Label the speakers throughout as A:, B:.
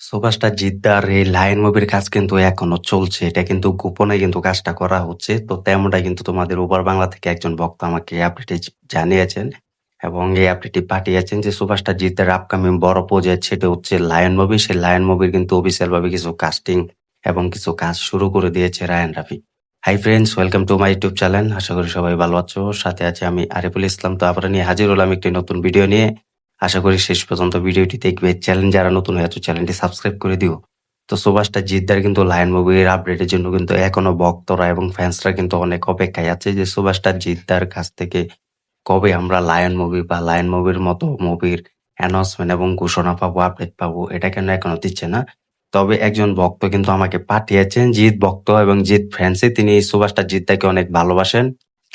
A: Superstar জিদ্দার এই lion মুভির কাজ কিন্তু এখনও চলছে। এটা কিন্তু গোপনে কিন্তু কাজটা করা হচ্ছে। তো তেমনটাই কিন্তু তোমাদের ওপার বাংলা থেকে একজন ভক্ত আমাকে আপডেটে জানিয়েছেন এবং এই আপডেটটি পাঠিয়েছেন যে সুপারস্টার জিদ্দার আপকামিং বড় প্রজেক্ট সেটা হচ্ছে লায়ন মুভি। সেই লায়ন মুভির কিন্তু অফিসিয়াল ভাবে কিছু কাস্টিং এবং কিছু কাজ শুরু করে দিয়েছে Rayan Rafi. Hi friends welcome to my YouTube channel. আশা করি সবাই ভালো আছো। সাথে আছি আমি আরিফুল ইসলাম। তো আবার নিয়ে হাজির হলাম একটি নতুন ভিডিও নিয়ে। আশা করি শেষ পর্যন্ত ভিডিওটি দেখবে। চ্যানেল যারা নতুন হয়ে চ্যানেলটি সাবস্ক্রাইব করে দিও। তো সুপারস্টার জিদ্দার কিন্তু লায়ন মুভির আপডেটের জন্য কিন্তু এখনও ভক্তরা এবং ফ্যান্সরা কিন্তু অনেক অপেক্ষায় আছে যে সুপারস্টার জিদ্দার কাছ থেকে কবে আমরা লায়ন মুভি বা লায়ন মুভির মতো মুভির অ্যানাউন্সমেন্ট এবং ঘোষণা পাবো, আপডেট পাবো এটা কেন এখনও দিচ্ছে না। তবে একজন ভক্ত কিন্তু আমাকে পাঠিয়েছেন জিৎ ভক্ত এবং জিৎ ফ্যান্সে তিনি সুপারস্টার জিদ্দাকে অনেক ভালোবাসেন।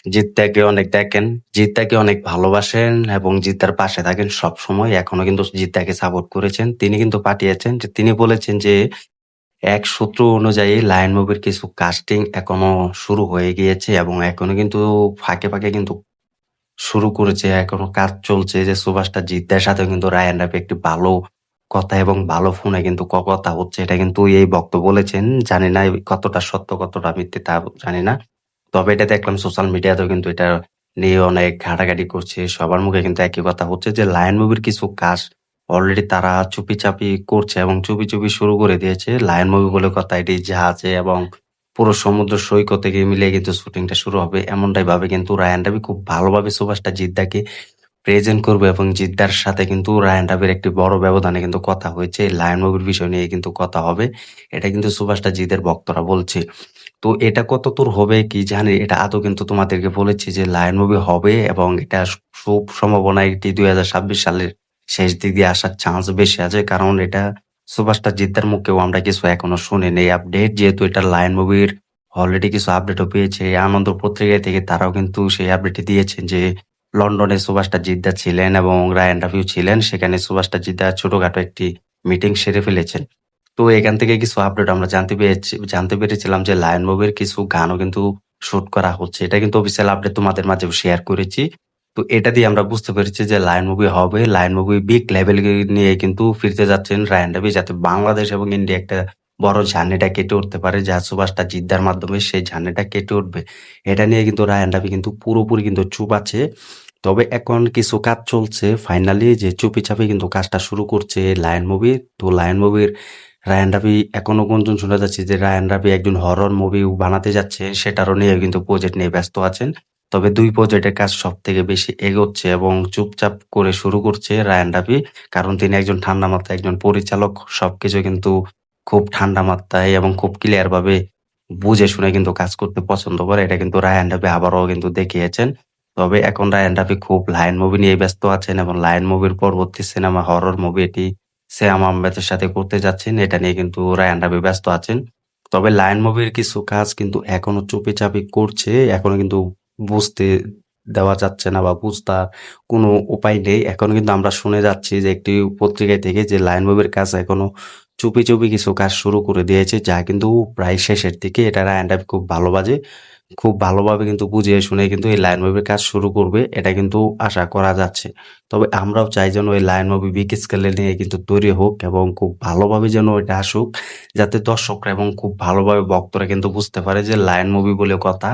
A: জিদ্দাকে অনেক দেখেন, জিদ্দাকে অনেক ভালোবাসেন এবং জিদ্দার পাশে থাকেন সবসময়। এখনও কিন্তু জিদ্দাকে সাপোর্ট করেছেন। তিনি কিন্তু পাঠিয়েছেন যে তিনি বলেছেন যে এক সূত্র অনুযায়ী লায়ন মুভির কিছু কাস্টিং এখনও শুরু হয়ে গিয়েছে এবং এখনও কিন্তু ফাঁকে, ফাঁকে কিন্তু শুরু করেছে। এখনও কাজ চলছে যে সুপারস্টার জিদ্দার সাথে কিন্তু রায়ান রাফি একটি ভালো কথা এবং ভালো ফোনে কিন্তু কথা হচ্ছে। এটা কিন্তু এই বক্ত বলেছেন। জানি না কতটা সত্য কতটা মিথ্যে তা জানি না। তবে এটা দেখলাম সোশ্যাল মিডিয়াতেও কিন্তু এটা নিয়ে অনেক ঘাটাঘাটি করছে। সবার মুখে কিন্তু একই কথা হচ্ছে যে লায়ন মুভির কিছু কাজ অলরেডি তারা চুপি চাপি করছে এবং চুপি, চুপি শুরু করে দিয়েছে। লায়ন মুভি বলে কথা এটি জাহাজে এবং পুরো সমুদ্র সৈকত থেকে মিলে কিন্তু শুটিংটা শুরু হবে। এমনটাই ভাবে কিন্তু রায়ান রবি খুব ভালোভাবে সুভাষটা জিদ্দাকে প্রেজেন্ট করবে এবং জিদ্দার সাথে কিন্তু রায়ান রাফির একটি বড় ব্যবধানে কিন্তু কথা হয়েছে। লায়ন মুভির বিষয় নিয়ে কিন্তু কথা হবে। এটা কিন্তু সুপারস্টার জিদের ভক্তরা বলছে। তো এটা কত কতদূর হবে কি জানি, এটা আদৌ কিন্তু তোমাদেরকে বলেছি যে লায়ন মুভি হবে এবং এটা খুব সম্ভাবনা এটি ২০২৬ সালের শেষ দিক দিয়ে আসার চান্স বেশি আছে। কারণ এটা সুভাষটা জিদ্দার মুখেও আমরা কিছু এখনও শুনিনি নেই আপডেট। যেহেতু এটা লায়ন মুভির অলরেডি কিছু আপডেটও পেয়েছে। আনন্দ পত্রিকা থেকে তারাও কিন্তু সেই আপডেটটি দিয়েছেন যে লন্ডনে সুপারস্টার জিদ্দা ছিলেন এবং রায়ান রাফিও ছিলেন। সেখানে সুপারস্টার জিদ্দা ছোটখাটো একটি মিটিং সেরে ফেলেছেন। তো এখান থেকে কিছু আপডেট আমরা জানতে পেরেছি জানতে পেরেছিলাম যে লায়ন মুভির কিছু গানও কিন্তু শুট করা হচ্ছে। এটা কিন্তু অফিসিয়াল আপডেট তোমাদের মাঝেও শেয়ার করেছি। তো এটা দিয়ে আমরা বুঝতে পেরেছি যে লায়ন মুভি হবে। লায়ন মুভি বিগ লেভেল নিয়ে কিন্তু ফিরতে যাচ্ছেন রায়ান রাফি যাতে বাংলাদেশ এবং ইন্ডিয়া একটা বড় ঝান্ডিটা কেটে উঠতে পারে, যা সুপারস্টার জিদ্দার মাধ্যমে সেই ঝান্ডিটা কেটে উঠবে। এটা নিয়ে কিন্তু রায়ান রাফি কিন্তু পুরোপুরি কিন্তু চুপ আছে। তবে এখন কিছু কাজ চলছে ফাইনালি যে চুপিচাপি কিন্তু কাজটা শুরু করছে লায়ন মুভির। তো লায়ন মুভির রায়ান রাফি এখনও গুঞ্জন শোনা যাচ্ছে যে রায়ান রাফি একজন হরর মুভি বানাতে যাচ্ছে, সেটারও নিয়ে কিন্তু প্রজেক্ট নিয়ে ব্যস্ত আছেন। তবে ২ প্রজেক্টের কাজ সব থেকে বেশি এগোচ্ছে এবং চুপচাপ করে শুরু করছে রায়ান রাফি। কারণ তিনি একজন ঠান্ডা মাথায় একজন পরিচালক। সবকিছু কিন্তু খুব ঠান্ডা মাত্রায় এবং খুব ক্লিয়ার ভাবে বুঝে শুনে কিন্তু কাজ করতে পছন্দ করে। এটা কিন্তু রায়ান রাফি আবারও কিন্তু দেখিয়েছেন। তবে এখন রায়ান রাফি খুব লায়ন মুভি নিয়ে ব্যস্ত আছেন এবং লায়ন মুভির পরবর্তী সিনেমা হরর মুভি এটি শ্যাম আহমেদের সাথে করতে যাচ্ছেন। এটা নিয়ে কিন্তু রায়ান রাফি ব্যস্ত আছেন। তবে লায়ন মুভির কিছু কাজ কিন্তু এখনও চুপিচাপি করছে। এখনও কিন্তু বুঝতে দেওয়া যাচ্ছে না বা বুঝতার কোনো উপায় নেই। এখনও কিন্তু আমরা শুনে যাচ্ছি যে একটি পত্রিকায় থেকে যে লায়ন মুভির কাজ এখনও চুপি, চুপি কিছু কাজ শুরু করে দিয়েছে যা কিন্তু প্রায় শেষের দিকে। এটা রায়ান রাফি খুব ভালোবাসে। খুব ভালোভাবে কিন্তু বুঝিয়ে শুনে কিন্তু এই লায়ন মুভির কাজ শুরু করবে। এটা কিন্তু আশা করা যাচ্ছে। তবে আমরাও চাই যেন এই লায়ন মুভি বিগ স্কেলে নিয়ে কিন্তু তৈরি হোক এবং খুব ভালোভাবে যেন এটা আসুক। যাতে দর্শকরা এবং খুব ভালোভাবে ভক্তরা কিন্তু বুঝতে পারে যে লায়ন মুভি বলে কথা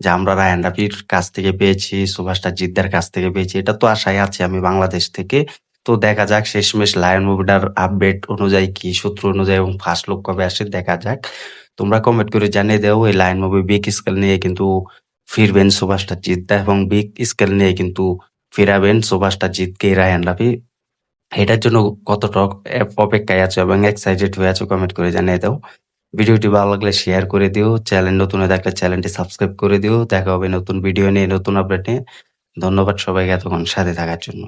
A: যে আমরা রায়ান রাফির কাছ থেকে পেয়েছি, সুভাষটা জিদ্দার কাছ থেকে পেয়েছি। এটা তো আশায় আছে আমি বাংলাদেশ থেকে। তো দেখা যাক, শেষমেশ লায়ন মুভিটার আপডেট অনুযায়ী কি সূত্র অনুযায়ী এবং ফার্স্ট লুক কবে আসে দেখা যাক। তোমরা কমেন্ট করে জানিয়ে দাও, এই লায়ন মুভি বিগ স্কেল নিয়ে কিন্তু ফিরবেন সুপারস্টার জিদ্দা এবং বিগ স্কেল নিয়ে কিন্তু ফিরাবেন সুপারস্টার জিতকে রায়ান রাফি। এটার জন্য কতটা অপেক্ষায় আছো এবং এক্সাইটেড হয়ে আছো কমেন্ট করে জানিয়ে দাও। ভিডিওটি ভালো লাগলে শেয়ার করে দিও। চ্যানেল নতুন হয়ে থাকলে চ্যানেলটি সাবস্ক্রাইব করে দিও। দেখা হবে নতুন ভিডিও নিয়ে, নতুন আপডেট নিয়ে। ধন্যবাদ সবাইকে এতক্ষণ সাথে থাকার জন্য।